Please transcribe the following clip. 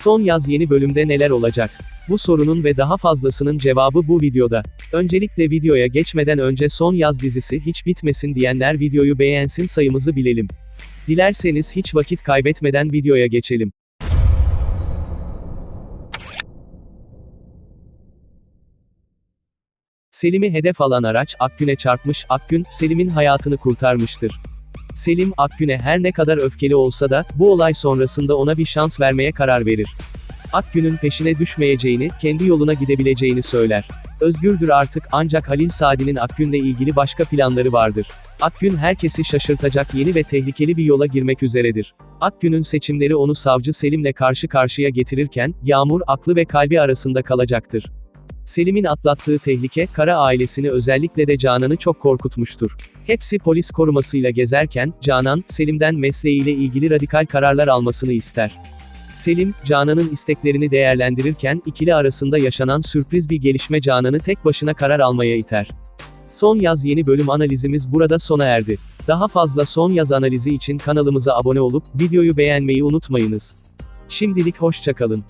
Son yaz yeni bölümde neler olacak? Bu sorunun ve daha fazlasının cevabı bu videoda. Öncelikle videoya geçmeden önce son yaz dizisi hiç bitmesin diyenler videoyu beğensin sayımızı bilelim. Dilerseniz hiç vakit kaybetmeden videoya geçelim. Selim'i hedef alan araç Akgün'e çarpmış, Akgün, Selim'in hayatını kurtarmıştır. Selim, Akgün'e her ne kadar öfkeli olsa da, bu olay sonrasında ona bir şans vermeye karar verir. Akgün'ün peşine düşmeyeceğini, kendi yoluna gidebileceğini söyler. Özgürdür artık ancak Halil Sadi'nin Akgün'le ilgili başka planları vardır. Akgün herkesi şaşırtacak yeni ve tehlikeli bir yola girmek üzeredir. Akgün'ün seçimleri onu savcı Selim'le karşı karşıya getirirken, Yağmur aklı ve kalbi arasında kalacaktır. Selim'in atlattığı tehlike, Kara ailesini özellikle de Canan'ı çok korkutmuştur. Hepsi polis korumasıyla gezerken, Canan, Selim'den mesleğiyle ilgili radikal kararlar almasını ister. Selim, Canan'ın isteklerini değerlendirirken, ikili arasında yaşanan sürpriz bir gelişme Canan'ı tek başına karar almaya iter. Son yaz yeni bölüm analizimiz burada sona erdi. Daha fazla son yaz analizi için kanalımıza abone olup, videoyu beğenmeyi unutmayınız. Şimdilik hoşçakalın.